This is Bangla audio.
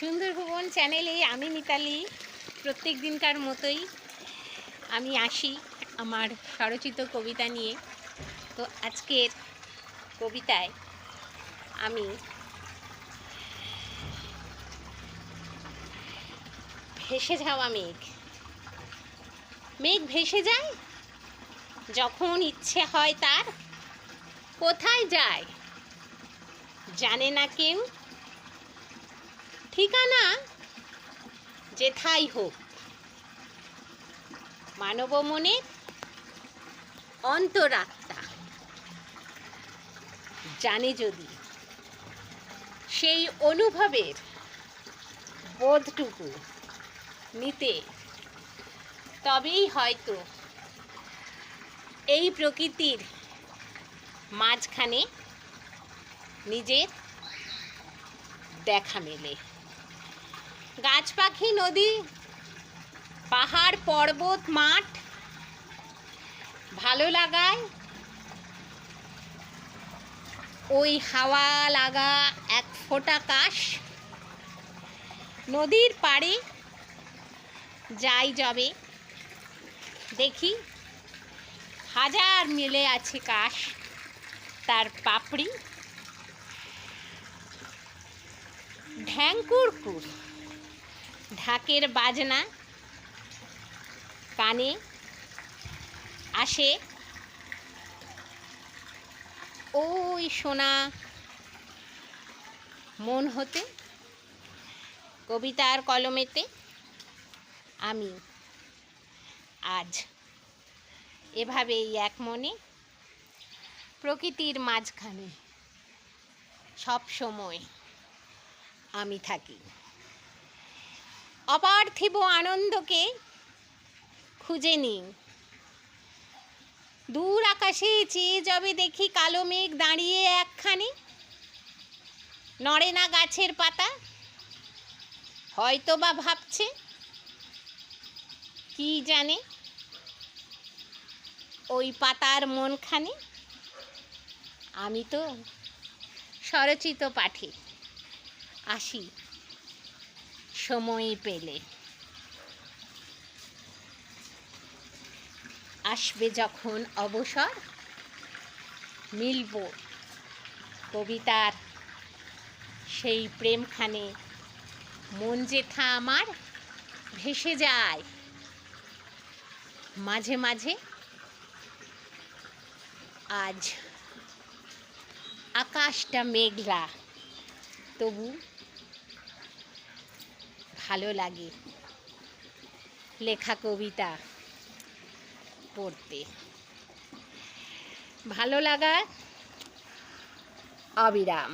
সুন্দর ভুবন চ্যানেলে আমি মিতালি। প্রত্যেক দিনকার মতোই আমি আসি আমার স্বরচিত কবিতা নিয়ে। তো আজকের কবিতায় আমি ভেসে যাওয়া মেঘ। মেঘ ভেসে যায়, যখন ইচ্ছে হয় তার, কোথায় যায় জানে না কেউ। ঠিকানা? যেথাই হোক। মানব মনে অন্তরাত্মা। জানে যদি সেই অনুভবের বোধটুকু নিতে, তবেই হয়তো এই প্রকৃতির মাঝখানে নিজের দেখা মেলে। গাছ পাখি, নদী, পাহাড়, পর্বত, মাঠ ভালো লাগায়। ওই হাওয়া লাগা এক ফোঁটা কাশ। নদীর পাড়ে যাই যাবে, দেখি হাজার মিলে আছে কাশ, তার পাপড়ি ঢ্যাঙ্কুরকুর ঢাকের বাজনা। কানে আসে। ওই সোনা, মন হতে কবিতার কলমেতে আমি। আজ এভাবেই এক মনে প্রকৃতির মাঝখানে সব সময় আমি থাকি। অপার্থিব আনন্দকে খুঁজে নিই। দূর আকাশে চেয়ে যাবে দেখি কালো মেঘ দাঁড়িয়ে একখানে। নড়ে না গাছের পাতা। হয়তো বা ভাবছে, কি জানে? ওই পাতার মনখানে। আমি তো স্বরচিত পাঠে। আসি। সময় পেলে। আসবে যখন অবসর, মিলব কবিতার সেই প্রেমখানে। মন যেথা আমার ভেসে যায়। মাঝে মাঝে আজ আকাশটা মেঘলা, তবু ভালো লাগে। লেখা কবিতা পড়তে। ভালো লাগা অবিরাম।